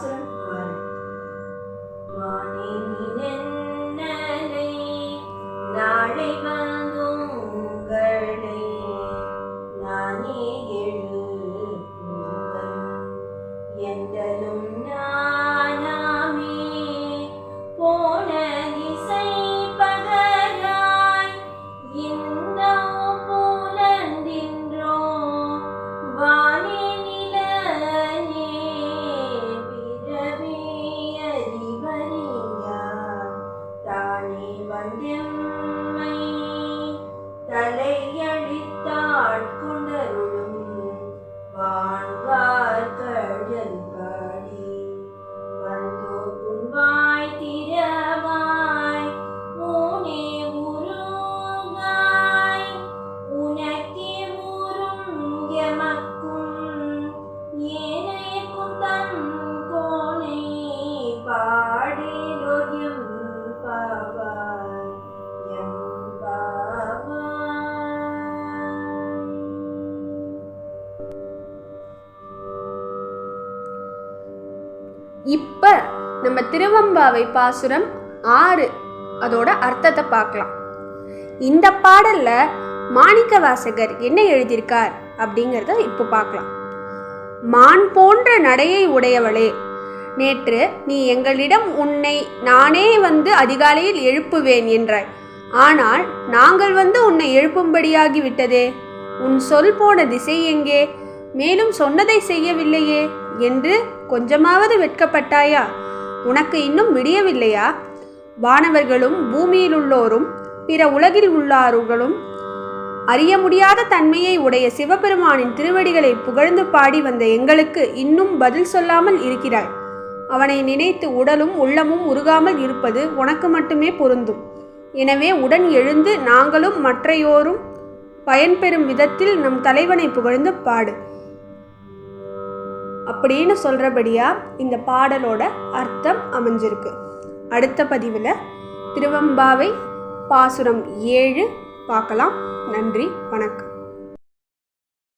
பாசுரம் there இப்போ நம்ம திருவம்பாவை பாசுரம் ஆறு அதோட அர்த்தத்தை பார்க்கலாம். இந்த பாடல்ல மாணிக்க வாசகர் என்ன எழுதியிருக்கார் அப்படிங்கிறத இப்போ பார்க்கலாம். மான் போன்ற நடையை உடையவளே நேற்று நீ எங்களிடம் உன்னை நானே வந்து அதிகாலையில் எழுப்புவேன் என்றாய். ஆனால் நாங்கள் வந்து உன்னை எழுப்பும்படியாகி விட்டதே உன் சொல் போன திசை எங்கே? மேலும் சொன்னதை செய்யவில்லையே. என்று கொஞ்சமாவது வெட்கப்பட்டாயா? உனக்கு இன்னும் விடியவில்லையா? வானவர்களும் பூமியில் உள்ளோரும் பிற உலகில் உள்ளார்களும் அறிய முடியாத தன்மையை உடைய சிவபெருமானின் திருவடிகளை புகழ்ந்து பாடி வந்த எங்களுக்கு இன்னும் பதில் சொல்லாமல் இருக்கிறாய். அவனை நினைத்து உடலும் உள்ளமும் உருகாமல் இருப்பது உனக்கு மட்டுமே பொருந்தும். எனவே உடன் எழுந்து நாங்களும் மற்றையோரும் பயன்பெறும் விதத்தில் நம் தலைவனை புகழ்ந்து பாடு. அப்படின்னு சொல்கிறபடியாக இந்த பாடலோட அர்த்தம் அமைஞ்சிருக்கு. அடுத்த பதிவில் திருவம்பாவை பாசுரம் ஏழு பார்க்கலாம். நன்றி வணக்கம்.